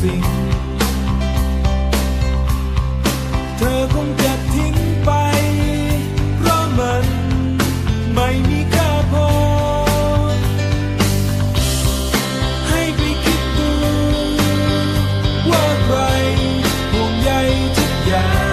สิ่ง เธอคงจะทิ้งไป เพราะมันไม่มีค่าพอ ให้ไปคิดดู ว่าใครห่วงใยทุกอย่าง